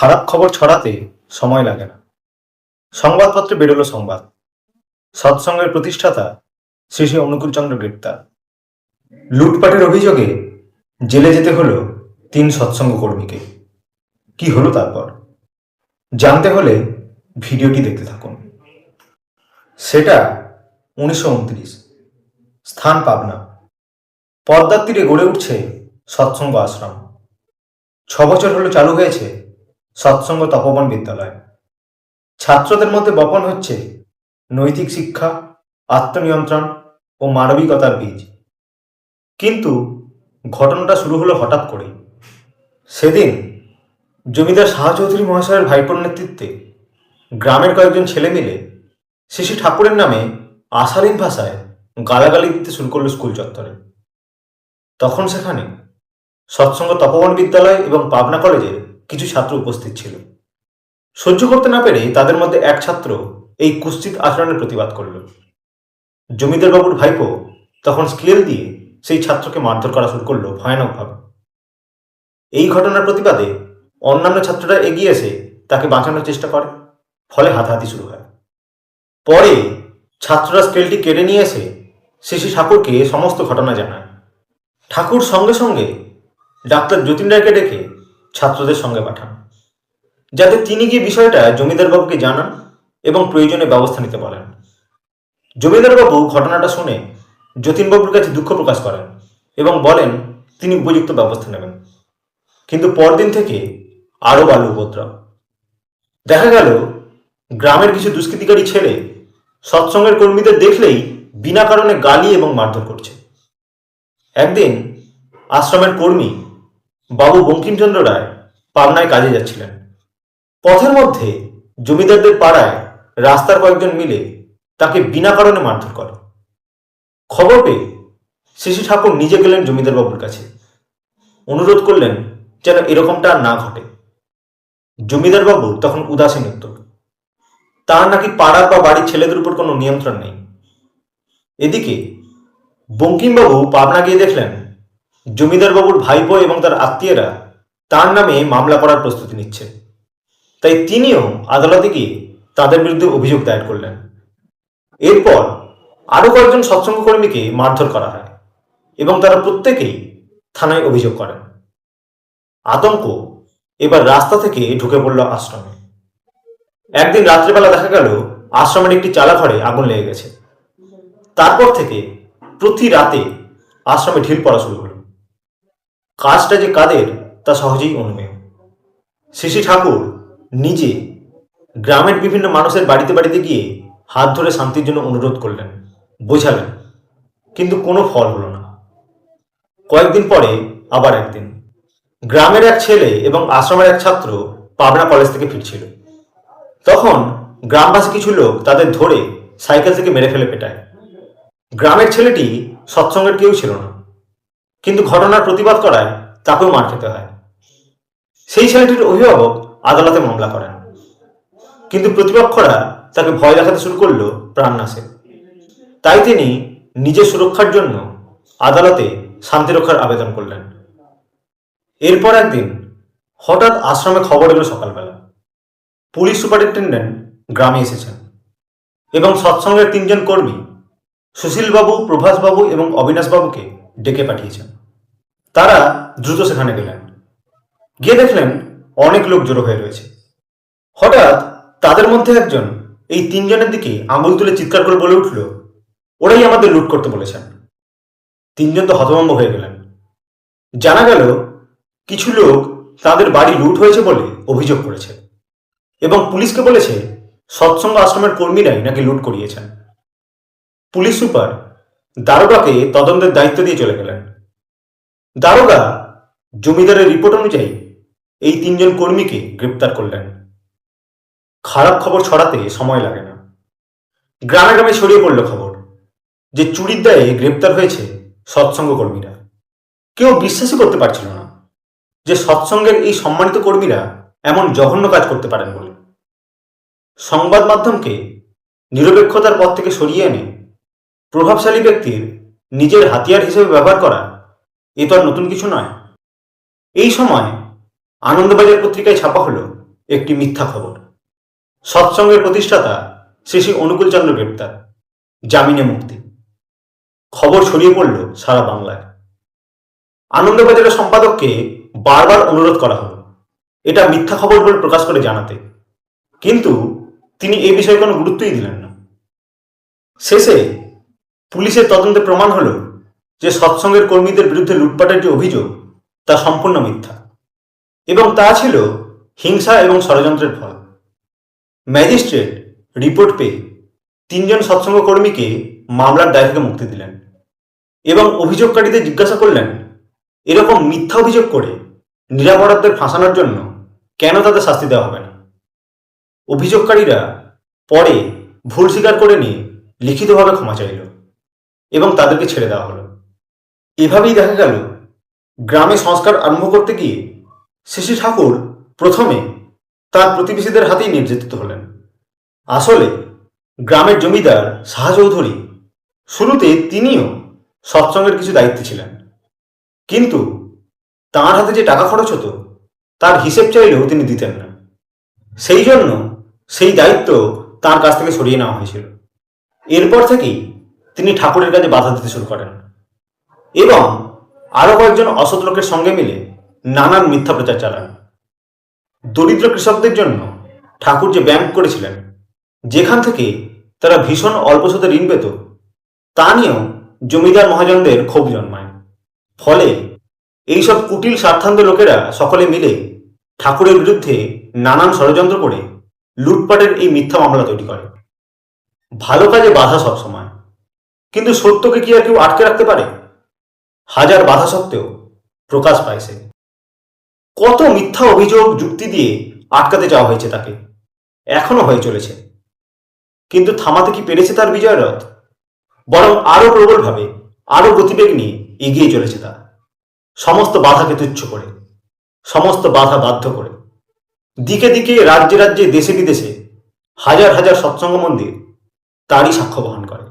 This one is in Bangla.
খারাপ খবর ছড়াতে সময় লাগে না। সংবাদপত্রে বেরোলো সংবাদ। সৎসঙ্গের প্রতিষ্ঠাতা শ্রী শ্রী অনুকূল চন্দ্র গ্রেপ্তার। লুটপাটের অভিযোগে জেলে যেতে হলো তিন সৎসঙ্গ কর্মীকে। কি হলো তারপর? জানতে হলে ভিডিওটি দেখতে থাকুন। সেটা উনিশশো উনত্রিশ, স্থান পাবনা। পদ্মার তীরে গড়ে উঠছে সৎসঙ্গ আশ্রম। ছ বছর হলো চালু হয়েছে সৎসঙ্গ তপবন বিদ্যালয়। ছাত্রদের মধ্যে বপন হচ্ছে নৈতিক শিক্ষা, আত্মনিয়ন্ত্রণ ও মানবিকতার বীজ। কিন্তু ঘটনাটা শুরু হলো হঠাৎ করেই। সেদিন জমিদার শাহ চৌধুরী মহাশয়ের ভাইপোর নেতৃত্বে গ্রামের কয়েকজন ছেলে মিলে শিশু ঠাকুরের নামে আশালীন ভাষায় গালাগালি দিতে শুরু করল স্কুল চত্বরে। তখন সেখানে সৎসঙ্গ তপবন বিদ্যালয় এবং পাবনা কলেজের কিছু ছাত্র উপস্থিত ছিল। সহ্য করতে না পেরে তাদের মধ্যে এক ছাত্র এই কুৎসিত আচরণের প্রতিবাদ করল। জমিদার বাবুর ভাইপো তখন স্কেল দিয়ে সেই ছাত্রকে মারধর করা শুরু করল ভয়ানকভাবে। এই ঘটনার প্রতিবাদে অন্যান্য ছাত্ররা এগিয়ে এসে তাকে বাঁচানোর চেষ্টা করে, ফলে হাতাহাতি শুরু হয়। পরে ছাত্ররা স্কেলটি কেড়ে নিয়ে এসে শিশু ঠাকুরকে সমস্ত ঘটনা জানায়। ঠাকুর সঙ্গে সঙ্গে ডাক্তার যতীন রায়কে ডেকে ছাত্রদের সঙ্গে পাঠান। যাতে তিনি গিয়ে বিষয়টা জমিদারবাবুকে জানান এবং প্রয়োজনে ব্যবস্থা নিতে বলেন। জমিদারবাবু ঘটনাটা শুনে যতীনবাবুর কাছে দুঃখ প্রকাশ করেন এবং বলেন, তিনি উপযুক্ত ব্যবস্থা নেবেন। কিন্তু পরদিন থেকে আরও বালু উপদ্রব। দেখা গেল, গ্রামের কিছু দুষ্কৃতিকারী ছেলে সৎসঙ্গের কর্মীদের দেখলেই বিনা কারণে গালি এবং মারধর করছে। একদিন আশ্রমের কর্মী বাবু বঙ্কিমচন্দ্র রায় পাবনায় কাজে যাচ্ছিলেন। পথের মধ্যে জমিদারদের পাড়ায় রাস্তার কয়েকজন মিলে তাকে বিনা কারণে মারধর করে। খবর পেয়ে শিশু ঠাকুর নিজে গেলেন জমিদার বাবুর কাছে। অনুরোধ করলেন যেন এরকমটা না ঘটে। জমিদার বাবু তখন উদাসীন উত্তর। তার নাকি পাড়ার বা বাড়ির ছেলেদের উপর কোনো নিয়ন্ত্রণ নেই। এদিকে বঙ্কিমবাবু পাবনা গিয়ে দেখলেন জমিদার বাবুর ভাইপো এবং তার আত্মীয়রা তার নামে মামলা করার প্রস্তুতি নিচ্ছে। তাই তিনিও আদালতে গিয়ে তাদের বিরুদ্ধে অভিযোগ দায়ের করলেন। এরপর আরও কয়েকজন সৎসঙ্গ কর্মীকে মারধর করা হয় এবং তারা প্রত্যেকেই থানায় অভিযোগ করেন। আতঙ্ক এবার রাস্তা থেকে ঢুকে পড়ল আশ্রমে। একদিন রাত্রিবেলা দেখা গেল, আশ্রমের একটি চালাঘরে আগুন লেগে গেছে। তারপর থেকে প্রতি রাতে আশ্রমে ঢিল পড়া শুরু হলো। কাজটা যে কাদের, তা সহজেই অনুমেয়। শিশি ঠাকুর নিজে গ্রামের বিভিন্ন মানুষের বাড়িতে বাড়িতে গিয়ে হাত ধরে শান্তির জন্য অনুরোধ করলেন। বোঝালেন, কিন্তু কোনো ফল হলো না। কয়েকদিন পরে আবার একদিন গ্রামের এক ছেলে এবং আশ্রমের এক ছাত্র পাবনা কলেজ থেকে ফিরছিল। তখন গ্রামবাসী কিছু লোক তাদের ধরে সাইকেল থেকে মেরে ফেলে পেটায়। গ্রামের ছেলেটি সৎসঙ্গের কেউ ছিল না। কিন্তু ঘটনার প্রতিবাদ করায় তাকেও মার খেতে হয়। সেই ছেলেটির অভিভাবক আদালতে মামলা করেন। কিন্তু প্রতিপক্ষরা তাকে ভয় দেখাতে শুরু করল প্রাণনাশে তাই তিনি নিজের সুরক্ষার জন্য আদালতে শান্তি রক্ষার আবেদন করলেন। এরপর একদিন হঠাৎ আশ্রমে খবর এলো সকালবেলা। পুলিশ সুপারিনটেন্ডেন্ট গ্রামে এসেছেন এবং সৎসঙ্গের তিনজন কর্মী সুশীলবাবু, প্রভাসবাবু এবং অবিনাশবাবুকে ডেকে পাঠিয়েছেন। তারা দ্রুত সেখানে গেলেন। গিয়ে দেখলেন অনেক লোক জড়ো হয়ে রয়েছে। হঠাৎ তাদের মধ্যে একজন, এই তিনজনের দিকে আঙুল তুলে চিৎকার করে বলে উঠল, ওরাই আমাদের লুট করতে বলেছেন। তিনজন তো হতভম্ব হয়ে গেলেন। জানা গেল, কিছু লোক তাদের বাড়ি লুট হয়েছে বলে অভিযোগ করেছে এবং পুলিশকে বলেছে, সৎসঙ্গ আশ্রমের কর্মীরাই নাকি লুট করিয়েছেন। পুলিশ সুপার দারোগাকে তদন্তের দায়িত্ব দিয়ে চলে গেলেন। দারোগা জমিদারের রিপোর্ট অনুযায়ী এই তিনজন কর্মীকে গ্রেপ্তার করলেন। খারাপ খবর ছড়াতে সময় লাগে না। গ্রামে গ্রামে ছড়িয়ে পড়ল খবর যে চুরির দায়ে গ্রেপ্তার হয়েছে সৎসঙ্গ কর্মীরা। কেউ বিশ্বাসই করতে পারছিল না যে সৎসঙ্গের এই সম্মানিত কর্মীরা এমন জঘন্য কাজ করতে পারেন বলে। সংবাদ মাধ্যমকে নিরপেক্ষতার পথ থেকে সরিয়ে এনে প্রভাবশালী ব্যক্তির নিজের হাতিয়ার হিসেবে ব্যবহার করা, এ তো আর নতুন কিছু নয়। এই সময় আনন্দবাজার পত্রিকায় ছাপা হলো একটি মিথ্যা খবর। সৎসঙ্গের প্রতিষ্ঠাতা শ্রী শ্রী অনুকূলচন্দ্র গ্রেপ্তার, জামিনে মুক্তি। খবর ছড়িয়ে পড়ল সারা বাংলায়। আনন্দবাজারের সম্পাদককে বারবার অনুরোধ করা হলো। এটা মিথ্যা খবর বলে প্রকাশ করে জানাতে। কিন্তু তিনি এ বিষয়ে কোনো গুরুত্বই দিলেন না। শেষে পুলিশের তদন্তে প্রমাণ হলো যে সৎসঙ্গের কর্মীদের বিরুদ্ধে লুটপাটের যে অভিযোগ, তা সম্পূর্ণ মিথ্যা। এবং তা ছিল হিংসা এবং ষড়যন্ত্রের ফল। ম্যাজিস্ট্রেট রিপোর্ট পেয়ে তিনজন সৎসঙ্গ কর্মীকে মামলার দায় থেকে মুক্তি দিলেন এবং অভিযোগকারীদের জিজ্ঞাসা করলেন, এরকম মিথ্যা অভিযোগ করে নিরাপরাধদের ফাঁসানোর জন্য কেন তাদের শাস্তি দেওয়া হবে না? অভিযোগকারীরা পরে ভুল স্বীকার করে নিয়ে লিখিতভাবে ক্ষমা চাইল। এবং তাদেরকে ছেড়ে দেওয়া হলো। এভাবেই দেখা গেল, গ্রামে সংস্কার আরম্ভ করতে গিয়ে শিশি ঠাকুর প্রথমে তার প্রতিবেশীদের হাতেই নির্যাতিত হলেন। আসলে গ্রামের জমিদার শাহ চৌধুরী শুরুতে তিনিও সৎসঙ্গের কিছু দায়িত্বে ছিলেন। কিন্তু তাঁর হাতে যে টাকা খরচ হতো, তার হিসেব চাইলেও তিনি দিতেন না। সেই জন্য সেই দায়িত্ব তার কাছ থেকে সরিয়ে নেওয়া হয়েছিল। এরপর থেকেই তিনি ঠাকুরের কাছে বাধা দিতে শুরু করেন। এবং আরও কয়েকজন অসৎ লোকের সঙ্গে মিলে নানান মিথ্যা প্রচার চালান। দরিদ্র কৃষকদের জন্য ঠাকুর যে ব্যাংক করেছিলেন, যেখান থেকে তারা ভীষণ অল্প সুদে ঋণ পেত, তা নিয়েও জমিদার মহাজনদের ক্ষোভ জন্মায়। ফলে এইসব কুটিল স্বার্থান্ত লোকেরা সকলে মিলে ঠাকুরের বিরুদ্ধে নানান ষড়যন্ত্র করে লুটপাটের এই মিথ্যা মামলা তৈরি করে। ভালো কাজে বাধা সবসময়। কিন্তু সত্যকে কি আর কেউ আটকে রাখতে পারে? হাজার বাধা সত্ত্বেও প্রকাশ পায় সে। কত মিথ্যা অভিযোগ, যুক্তি দিয়ে আটকাতে যাওয়া হয়েছে তাকে। এখনও হয়ে চলেছে। কিন্তু থামাতে কি পেরেছে তার বিজয় রথ? বরং আরও প্রবলভাবে আরও গতিবেগ নিয়ে এগিয়ে চলেছে তা। সমস্ত বাধাকে তুচ্ছ করে, সমস্ত বাধা বাধ্য করে। দিকে দিকে রাজ্যে রাজ্যে, দেশে বিদেশে হাজার হাজার সৎসঙ্গ মন্দির তারই সাক্ষ্য বহন করে।